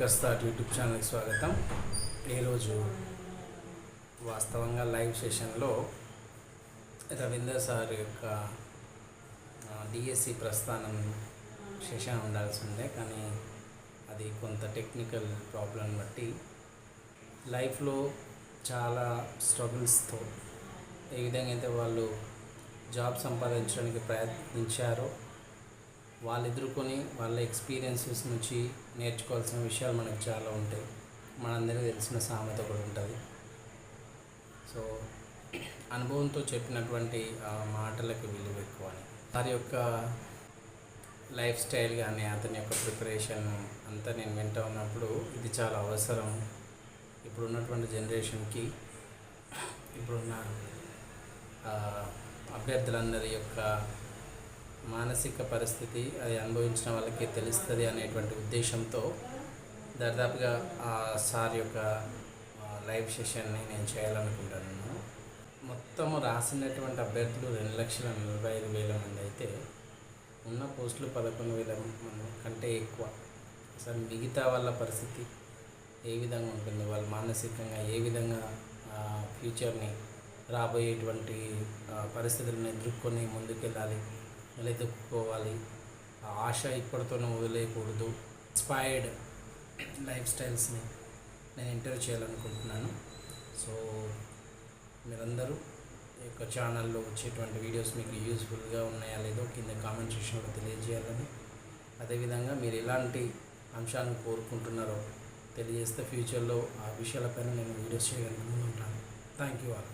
Thinkers thought YouTube ఛానల్కి స్వాగతం. ఈరోజు వాస్తవంగా లైవ్ సెషన్లో రవీందర్ సార్ యొక్క డిఎస్సి ప్రస్థానం సెషన్ ఉండాల్సి ఉండే. కానీ అది కొంత టెక్నికల్ ప్రాబ్లం బట్టి లైఫ్లో చాలా స్ట్రగుల్స్తో ఏ విధంగా అయితే వాళ్ళు జాబ్ సంపాదించడానికి ప్రయత్నించారో వాళ్ళు ఎదుర్కొని వాళ్ళ ఎక్స్పీరియన్సెస్ నుంచి నేర్చుకోవాల్సిన విషయాలు మనకు చాలా ఉంటాయి. మనందరికీ తెలిసిన సామెత కూడా ఉంటుంది. సో అనుభవంతో చెప్పినటువంటి ఆ మాటలకు విలువ ఎక్కువ అని. వారి యొక్క లైఫ్ స్టైల్ కానీ అతని యొక్క ప్రిపరేషన్ అంతా నేను వింటూ ఉన్నప్పుడు ఇది చాలా అవసరం. ఇప్పుడు ఉన్నటువంటి జనరేషన్కి ఇప్పుడున్న అభ్యర్థులందరి యొక్క మానసిక పరిస్థితి అది అనుభవించిన వాళ్ళకి తెలుస్తుంది అనేటువంటి ఉద్దేశంతో దాదాపుగా ఆ సార్ యొక్క లైవ్ సెషన్ని నేను చేయాలనుకుంటున్నాను. మొత్తము రాసినటువంటి అభ్యర్థులు రెండు లక్షల నలభై ఐదు వేల మంది అయితే ఉన్న పోస్టులు పదకొండు వేల మంది కంటే ఎక్కువ. అసలు మిగతా వాళ్ళ పరిస్థితి ఏ విధంగా ఉంటుంది? వాళ్ళు మానసికంగా ఏ విధంగా ఫ్యూచర్ని రాబోయేటువంటి పరిస్థితులను ఎదుర్కొని ముందుకెళ్ళాలి? నిలదొక్కుకోవాలి ఆ ఆశ ఇప్పటితోనే వదిలేయకూడదు. ఇన్స్పైర్డ్ లైఫ్ స్టైల్స్ని నేను ఎంటర్ చేయాలనుకుంటున్నాను. సో మీరందరూ ఈ యొక్క ఛానల్లో వచ్చేటువంటి వీడియోస్ మీకు యూస్ఫుల్గా ఉన్నాయా లేదో కింద కామెంట్ సెక్షన్లో తెలియజేయాలని. అదేవిధంగా మీరు ఎలాంటి అంశాలను కోరుకుంటున్నారో తెలియజేస్తే ఫ్యూచర్లో ఆ విషయాలపైన నేను వీడియోస్ చేయగలుగుతూ ఉంటాను థ్యాంక్ యూ ఆల్